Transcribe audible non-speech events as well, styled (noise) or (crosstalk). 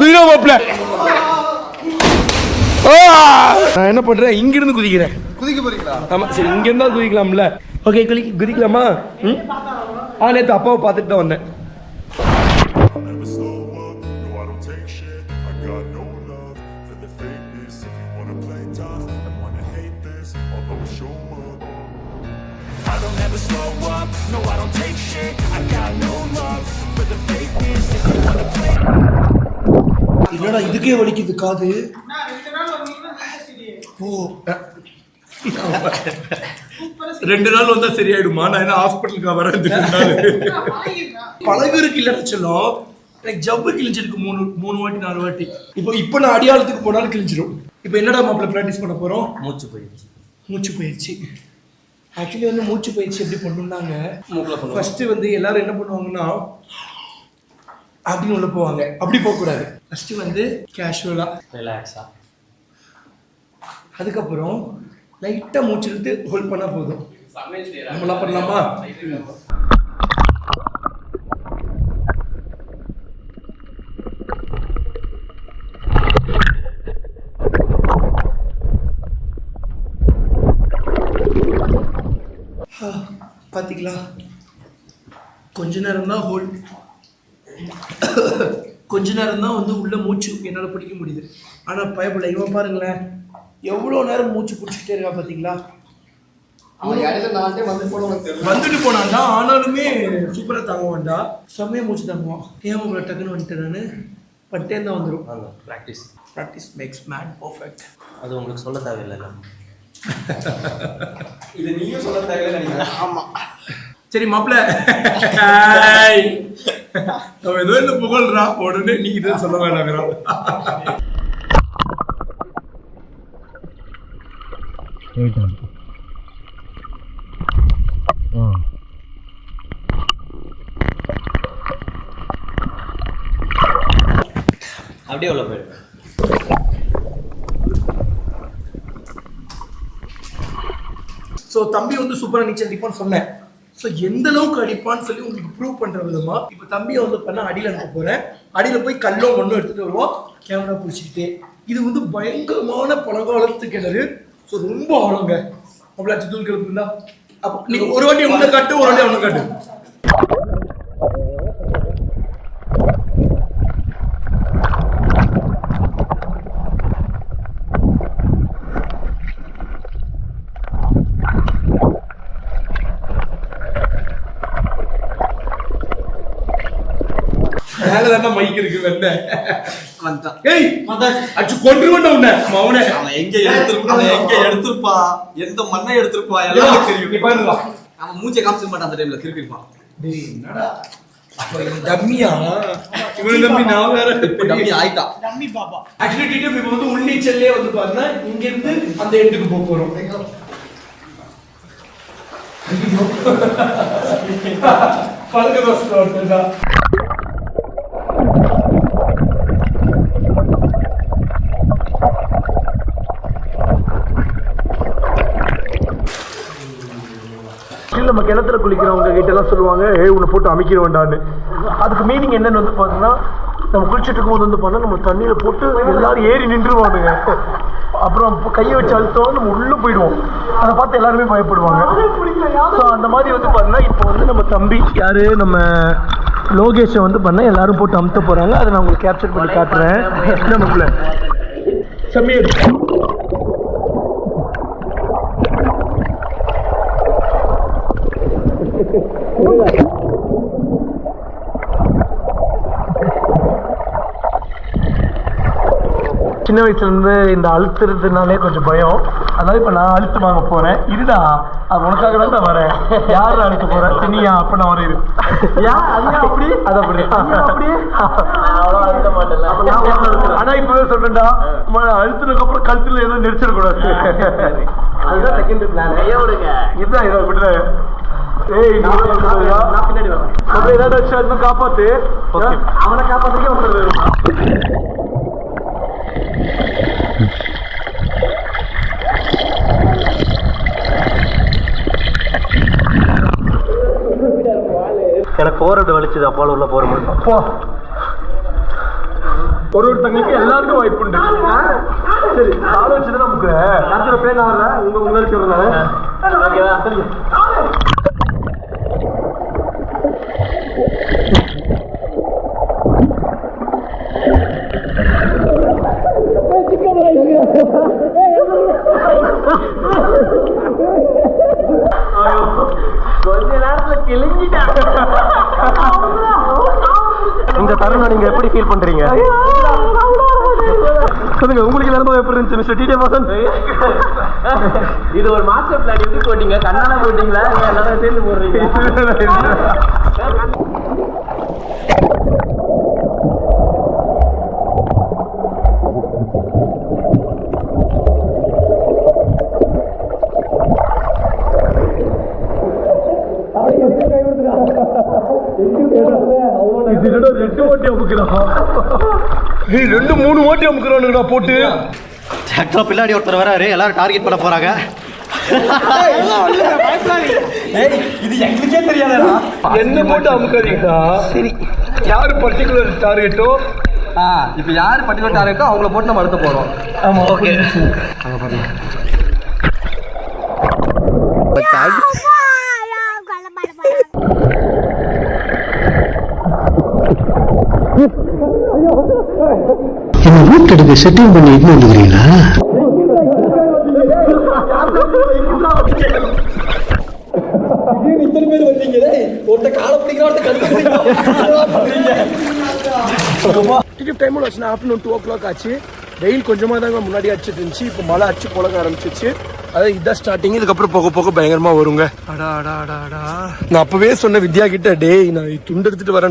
குதிரை மாப்பிள்ள நான் என்ன பண்றேன்? இங்க இருந்து குதிக்கிறேன். குதிக்க போறீங்களா? ஆமா சரி இங்க இருந்தா குதிக்கலாம்ல. ஓகே குதி குதிக்கலாமா? ம்? ஆ நேத்து அப்பாவை பார்த்துட்டு தான் வந்தேன். no I don't take shit I got no love for the fakeness If you wanna play என்னடா இதுக்கே வலிக்குது காது. ஓ. ரெண்டு நாள் வந்தா சரியாயிடுமா? நான் என்ன ஹாஸ்பிட்டலுக்கு வரேன் பழகுறதுக்கு இல்லைன்னு சொல்லும். எனக்கு ஜவ்வு கிழிச்சிருக்கு மூணு மூணு வாட்டி நாலு வாட்டி. இப்போ இப்போ நான் அடியாளத்துக்கு போனாலும் கிழிச்சிடும் இப்போ என்னடா மாப்பிள்ள ப்ராக்டிஸ் பண்ண போறோம்? மூச்சு போயிடுச்சு மூச்சு பயிற்சி ஆக்சுவலி வந்து மூச்சு பயிற்சி எப்படி பண்ணுவோம் ஃபர்ஸ்ட் வந்து எல்லாரும் என்ன பண்ணுவாங்கன்னா அப்படின்னு உள்ள போவாங்க. அப்படி போகக்கூடாது. ஃபர்ஸ்ட் வந்து கேஷுவலா ரிலாக்ஸா அதுக்கப்புறம் லைட்டா மூச்சு இழுத்து ஹோல்ட் பண்ணா போதும். நம்மளாம் பண்ணலாமா? ஆ, பாத்தீங்களா கொஞ்ச நேரம் தான் ஹோல்ட் கொஞ்ச நேரம் தான் வந்து உள்ள மூச்சு என்னால் பிடிக்க முடியுது. ஆனால் பயப்படல. இவன் பாருங்களேன் எவ்வளோ நேரம் மூச்சு பிடிச்சிட்டே இருக்கா பார்த்தீங்களா வந்துட்டு போனான்டா ஆனாலுமே சூப்பராக தாங்குவான்டா. செம்மையாக மூச்சு தாங்குவான். ஏன் உங்களை டக்குன்னு வந்துட்டேன் நான்? பட்டே தான் வந்துடும் ஆமாம் practice practice makes man perfect அது உங்களுக்கு சொல்ல தேவையில்லைல்ல இது நீயும் சொல்ல தேவையில்லை நினைக்கிறேன் ஆமா. சரி மாப்பிள்ள அவன் ஏதோ இந்த புகழ்றா? உடனே நீ இதை சொல்ல வேணாங்கிறான் அப்படியே உள்ள போயிடுங்க ஸோ தம்பி வந்து சூப்பராக நீச்சல் அடிப்பான்னு சொன்னேன். ஸோ எந்த அளவுக்கு அடிப்பான்னு சொல்லி உங்களுக்கு ப்ரூவ் பண்ணுற விதமா இப்போ தம்பியை வந்து பண்ண அடியில் அனுப்ப போகிறேன் அடியில் போய் கல்லோ ஒன்றும் எடுத்துகிட்டு வருவோம் கேமரா பிடிச்சிக்கிட்டே. இது வந்து பயங்கரமான பழங்காலத்து கிணறு ஸோ ரொம்ப ஆழங்க. அவ்வளோ தூள் கிளம்பு அப்போ நீங்கள் ஒரு வாட்டி ஒன்று காட்டு ஒரு வாட்டி ஒன்று காட்டு. மைக் இருக்கு வந்துட்டான் ஏய் அச்சு கொன்றுவண்ட உன்னை. மௌனே அவன். எங்க எடுத்திருப்பான்? எங்க எடுத்திருப்பா? எந்த மண்ணை எடுத்திருப்பா? எல்லாம் தெரியும். நீ பாருடா. அவன் மூச்சை காமிச்சிக்க மாட்டான் அந்த டைம்ல திருப்பிருப்பான் டேய் என்னடா? டம்மியா? இவன் நான் வேற இப்ப டம்மி ஆயிட்டான் ஆக்சுவலி டிடிஎஃப் இப்போ வந்து உள்நீச்சல்லே வந்து பாருங்க இங்க இருந்து அந்த எண்டுக்கு போக போறோம் (laughs) நம்ம கிணத்துல குளிக்கிறவங்க கிட்ட எல்லாம் சொல்லுவாங்க ஏய் உன்னை போட்டு அமைக்கிற வேண்டான்னு அதுக்கு மீனிங் என்னன்னு வந்து பார்த்தீங்கன்னா நம்ம குளிச்சுட்டு இருக்கும்போது வந்து பண்ணா நம்ம தண்ணியில போட்டு எல்லாரும் ஏறி நின்றுவானுங்க அப்புறம் கையை வச்சு அழுத்தோம் நம்ம உள்ள போயிடுவோம். அதை பார்த்து எல்லாருமே பயப்படுவாங்க. ஸோ அந்த மாதிரி வந்து பார்த்தீங்கன்னா இப்போ வந்து நம்ம தம்பி யாரு? நம்ம லோகேஷை வந்து பண்ண எல்லாரும் போட்டு அமுத்த போறாங்க. அதை நான் உங்களுக்கு கேப்சர் பண்ணி காட்டுறேன். நமக்குள்ள சமீர். சின்ன வயசுல இருந்து இந்த அழுத்துறதுனாலே கொஞ்சம் பயம். அதாவது இப்ப நான் அழுத்து வாங்க போறேன். இருடா அது உனக்காக தான் நான் வரேன். யார் அழுத்த போறேன் சினியா அப்ப நான் வரேன் இரு. அப்படி? அது அப்படி? அப்படியே ஆனா இப்பவே சொல்றேன்டா அழுத்துனதுக்கு அப்புறம் கழுத்துல எதுவும் நெரிச்சிடக்கூடாது. அதுதான் செகண்ட் பிளான் இதுதான் இதை விடுற ஏய் நான் பின்னாடி வரேன். அப்புறம் ஏதாவது வச்சு அது காப்பாத்து. அவனை காப்பாத்துக்கே வந்துடுறது எனக்கு போறது வலிச்சுது அப்பால உள்ள போற முடியும் போ ஒரு ஒருத்தங்களுக்கு எல்லாருக்கும் வாய்ப்பு உண்டு. சரி வச்சுதான் நமக்கு அடுத்த பேர் நான் வரல. உங்க உங்களுக்கு ஓகேவா கொஞ்ச நேரத்துல கிழிஞ்சிட்டேன் இந்த தருணம் நீங்க எப்படி ஃபீல் பண்றீங்க? சொல்லுங்க உங்களுக்கு அனுபவம் எப்படி இருந்துச்சு மிஸ்டர் டிடி வாசன் இது ஒரு மாஸ்டர் பிளான் எப்படி போட்டீங்க கண்ணால போட்டீங்களா எல்லாரும் சேர்ந்து போடுறீங்க இதோட ரெண்டு ஓட்டி அமுக்குறான் நீ ரெண்டு மூணு ஓட்டி அமுக்குறானுங்கடா போட்டு டிராக்டர் பின்னாடி ஒருத்தர் வராரு எல்லாரும் டார்கெட் பண்ண போறாங்க இது எங்களுக்கே தெரியாதா என்ன போட்டு அமுக்காதீங்கடா சரி யாரு பர்டிகுலர் டார்கெட்டோ இப்ப யாரு பர்டிகுலர் டார்கெட்டோ அவங்கள போட்டு நம்ம அடுத்து போறோம் ஆமா ஓகே என்ன வீட்டுக்கு செட்டிங் பண்ணி இட்டு வந்துக்கிறீங்களா? இத்தனை பேர் வந்தீங்களே ஒருத்த காலை பிடிக்கிற ஒருத்த டிக்கெட் டைம் ஆச்சுன்னா ஆஃப்டர்நூன் டூ ஓ கிளாக் ஆச்சு. வெயில் கொஞ்சமாக தாங்க முன்னாடி அடிச்சிட்டு இருந்துச்சு. இப்போ மழை அடிச்சு புழங்க ஆரம்பிச்சிச்சு அதான் இதான் ஸ்டார்டிங் இதுக்கப்புறம் போக போக பயங்கரமா வருங்க. அடா அடா அடா அடா. நான் அப்பவே சொன்ன வித்யா கிட்ட டேய் நான் துண்டு எடுத்துட்டு வரேன்.